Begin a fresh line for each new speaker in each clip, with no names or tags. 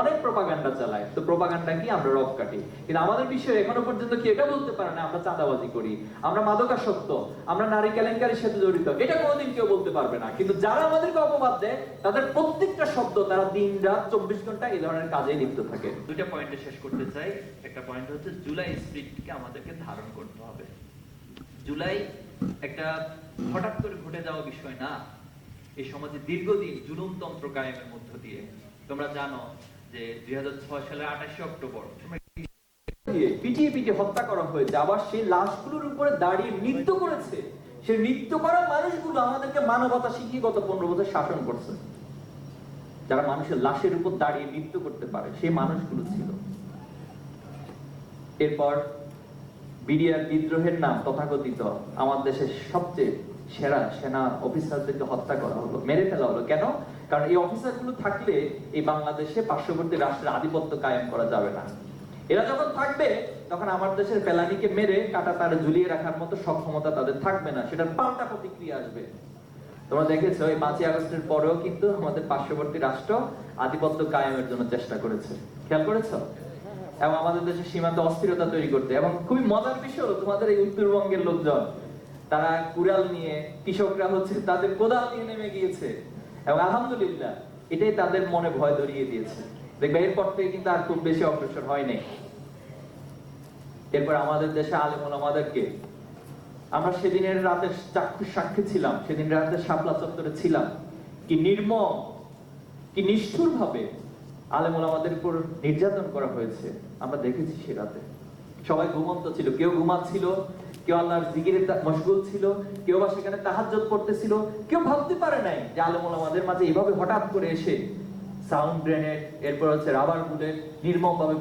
অনেক প্রপাগান্ডা চালায়। তো প্রপাগান্ডা কি? আমরা রব কাটি। কিন্তু আমাদের বিষয়ে এখনও পর্যন্ত কি এটা বলতে পারে না, আমরা চাঁদাবাজি করি, আমরা মাদকাসক্ত, আমরা নারী কেলেঙ্কারির সাথে জড়িত। এটা কোনোদিন কেউ বলতে পারবে না। কিন্তু যারা আমাদেরকে অপবাদ দেয়, তাদের প্রত্যেকটা শব্দ তারা দিন রাত চব্বিশ ঘণ্টা এই ধরনের কাজে লিপ্ত থাকে।
দুইটা পয়েন্টে শেষ করতে চাই। একটা পয়েন্ট হচ্ছে জুলাই স্পিরিটকে আমাদেরকে ধারণ করতে হবে। জুলাই একটা হঠাৎ করে ঘটে যাওয়া বিষয় না। এই সমাজে দীর্ঘদিন জুলুমতন্ত্র কায়েমের মধ্য দিয়ে। তোমরা জানো যে দুই সালের আঠাশে অক্টোবর।
পিটিয়ে পিটিয়ে হত্যা করা হয়েছে। আবার সেই লাশগুলোর উপরে দাঁড়িয়ে নৃত্য করেছে। সেই নৃত্য করা মানুষগুলো আমাদেরকে মানবতা শিখিয়ে গত পনেরো বছর শাসন করছে। যারা মানুষের লাশের উপর দাঁড়িয়ে নৃত্য করতে পারে, সেই মানুষগুলো ছিল। এরপর বিডিআর বিদ্রোহের নাম তথাকথিত আমার দেশের সবচেয়ে সেরা সেনা অফিসারদেরকে হত্যা করা হলো, মেরে ফেলা হলো। কেন? কারণ এই অফিসারগুলো থাকলে এই বাংলাদেশে পার্শ্ববর্তী রাষ্ট্রের আধিপত্য কায়েম করা যাবে না। এরা যখন থাকবে, তখন আমার দেশের পেলানিকে মেরে কাটা তারে ঝুলিয়ে রাখার মতো সক্ষমতা তাদের থাকবে না। সেটার পাল্টা প্রতিক্রিয়া আসবে। তোমরা দেখেছ, এই পাঁচই আগস্টের পরেও কিন্তু আমাদের পার্শ্ববর্তী রাষ্ট্র আধিপত্য কায়েমের জন্য চেষ্টা করেছে। খেয়াল করেছ? এবং আমাদের দেশের সীমান্তে অস্থিরতা তৈরি করতে। এবং খুবই মজার বিষয় হলো, তোমাদের এই উত্তরবঙ্গের লোকজন তারা কুড়াল নিয়ে কৃষকরা হচ্ছে তাদের কোদাল নিয়ে নেমে গিয়েছে। এবং আলহামদুলিল্লাহ, এটাই তাদের মনে ভয় ধরিয়ে দিয়েছে। দেখবে এরপর থেকে কিন্তু আর খুব বেশি অগ্রসর হয়নি এরপর আমাদের দেশে আলেমুল আমাদেরকে আমরা সেদিনের রাতে চাক্ষুষ সাক্ষী ছিলাম, সেদিন রাতে শাপলা চত্বরে ছিলাম। কি নির্মম, কি নিষ্ঠুর ভাবে আলেমুল আমাদের উপর নির্যাতন করা হয়েছে। আমরা দেখেছি সে রাতে। সবাই ঘুমন্ত ছিল। কেউ ঘুমাচ্ছিল, কেউ আল্লাহর জিকিরে মশগুল ছিল, কেউ বা সেখানে তাহাজ্জুদ করতেছিল, কেউ ভাবতে পারে নাই যে আলেমুল আমাদের মাঝে এইভাবে হঠাৎ করে এসে সাউন্ড গ্রেনেড এরপর হচ্ছে রাবার বুলেট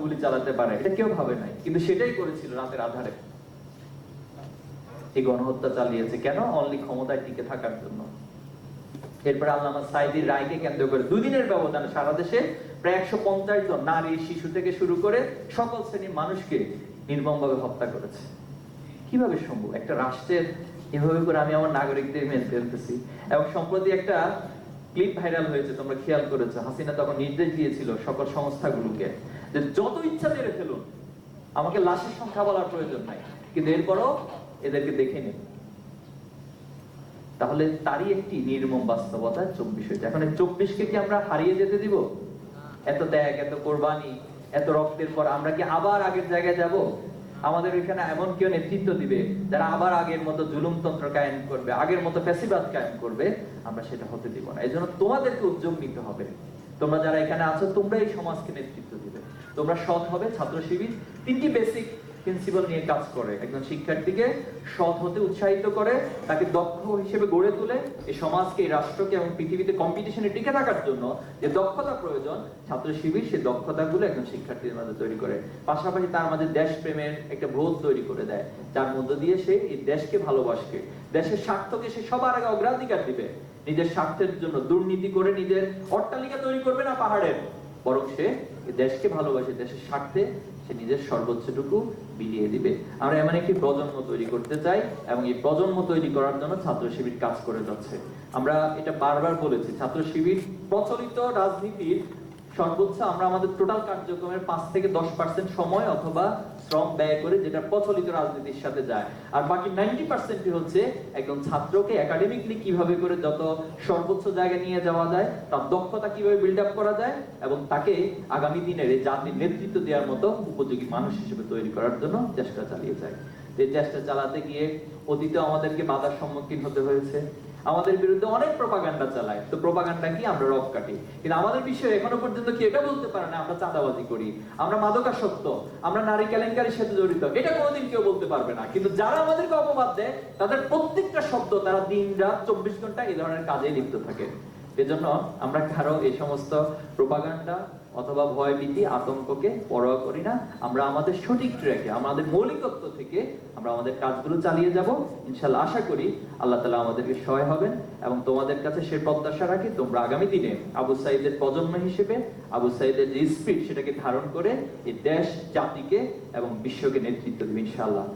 গুলি চালাতে পারে। এটা কেউ ভাবে নাই, কিন্তু সেটাই করেছিল রাতের আধারে। এই গণহত্যা চালিয়েছে কেন? অনলি ক্ষমতায় টিকে থাকার জন্য। এরপর আল্লামা সাইদির রায়কে কেন্দ্র করে দুদিনের ব্যবধানে সারা দেশে প্রায় একশো পঞ্চাশ জন নারী, শিশু থেকে শুরু করে সকল শ্রেণির মানুষকে নির্মমভাবে হত্যা করেছে। কীভাবে সম্ভব? একটা রাষ্ট্রের এভাবে করে আমি আমার নাগরিকদের মেরে ফেলতেছি। এবং সম্প্রতি একটা ক্লিপ ভাইরাল হয়েছে, তোমরা খেয়াল করেছ। হাসিনা তখন নির্দেশ দিয়েছিল সকল সংস্থাগুলোকে যে যত ইচ্ছা মেরে ফেলুন, আমাকে লাশের সংখ্যা বলার প্রয়োজন নাই। কিন্তু এরপরও এদেরকে দেখে নিন তাহলে তারই একটি নির্মম বাস্তবতা চব্বিশ হয়েছে। এখন এই চব্বিশকে কি আমরা হারিয়ে যেতে দিব? এত ত্যাগ, এত কোরবানি এত রক্তের পর আমরা কি আবার আগের জায়গায় যাব? আমাদের এখানে এমন কেউ নেতৃত্ব দিবে যারা আবার আগের মতো জুলুমতন্ত্র কায়েম করবে, আগের মতো ফ্যাসিবাদ কায়েম করবে, আমরা সেটা হতে দিব না। এই জন্য তোমাদেরকে উদ্যোগ নিতে হবে। তোমরা যারা এখানে আছো, তোমরা এই সমাজকে নেতৃত্ব দিবে। তোমরা সৎ হবে, ছাত্র শিবির। তিনটি বেসিক প্রিন্সিপাল নিয়ে কাজ করে। একজন শিক্ষার্থীকে সৎ হতে উৎসাহিত করে, তাকে দক্ষ হিসেবে গড়ে তোলে। এই সমাজকে, এই রাষ্ট্রকে এবং পৃথিবীতে কম্পিটিশনে টিকে থাকার জন্য যে দক্ষতা প্রয়োজন, ছাত্র শিবির সেই দক্ষতাগুলো একজন শিক্ষার্থীর মাঝে তৈরি করে। পাশাপাশি তার মাঝে দেশপ্রেমের একটা বোধ তৈরি করে দেয়, যার মধ্য দিয়ে সে এই দেশকে ভালোবাসবে দেশের স্বার্থকে সে সবার আগে অগ্রাধিকার দিবে। নিজের স্বার্থের জন্য দুর্নীতি করে নিজের অট্টালিকা তৈরি করবে না পাহাড়ের। বরং সে দেশকে ভালোবাসে, দেশের স্বার্থে সে নিজের সর্বোচ্চটুকু বিলিয়ে দিবে। আমরা এমন একটি প্রজন্ম তৈরি করতে চাই এবং এই প্রজন্ম তৈরি করার জন্য ছাত্র শিবির কাজ করে যাচ্ছে। আমরা এটা বারবার বলেছি, ছাত্র শিবির প্রচলিত রাজনীতির সর্বোচ্চ আমরা আমাদের টোটাল কার্যক্রমের পাঁচ থেকে দশ পার্সেন্ট সময় অথবা শ্রম ব্যয় করে যেটা প্রচলিত রাজনীতির সাথে যায়। আর বাকি নাইনটি হচ্ছে একজন ছাত্রকে একাডেমিকলি কীভাবে করে যত সর্বোচ্চ জায়গায় নিয়ে যাওয়া যায়, তার দক্ষতা কীভাবে বিল্ড আপ করা যায় এবং তাকে আগামী দিনের এই জাতির নেতৃত্ব দেওয়ার মতো উপযোগী মানুষ হিসেবে তৈরি করার জন্য চেষ্টা চালিয়ে যায়। এই চেষ্টা চালাতে গিয়ে অতীতে আমাদেরকে বাধার সম্মুখীন হতে হয়েছে। আমাদের বিরুদ্ধে অনেক প্রপাগান্ডা চালায়। তো প্রপাগান্ডা কি? আমরা রব কাটি। কিন্তু আমাদের বিষয়ে এখনও পর্যন্ত কি এটা বলতে পারে না, আমরা চাঁদাবাজি করি, আমরা মাদকাসক্ত, আমরা নারী কেলেঙ্কারির সাথে জড়িত। এটা কোনোদিন কেউ বলতে পারবে না। কিন্তু যারা আমাদেরকে অপবাদ দেয়, তাদের প্রত্যেকটা শব্দ তারা দিন রাত চব্বিশ ঘণ্টা এই ধরনের কাজে লিপ্ত থাকে। এজন্য আমরা কারও এই সমস্ত প্রপাগান্ডা অথবা ভয় ভীতি আতঙ্ককে পরোয়া করি না। আমরা আমাদের সঠিক ট্র্যাকে, আমাদের মৌলিকত্ব থেকে আমরা আমাদের কাজগুলো চালিয়ে যাব। ইনশাল্লাহ আশা করি আল্লাহ তালা আমাদেরকে সহায় হবেন এবং তোমাদের কাছে সে প্রত্যাশা রাখি, তোমরা আগামী দিনে আবু সাইদের প্রজন্ম হিসেবে, আবু সাইদের যে স্পিড সেটাকে ধারণ করে এই দেশ, জাতিকে এবং বিশ্বকে নেতৃত্ব দেবে ইনশাআল্লাহ।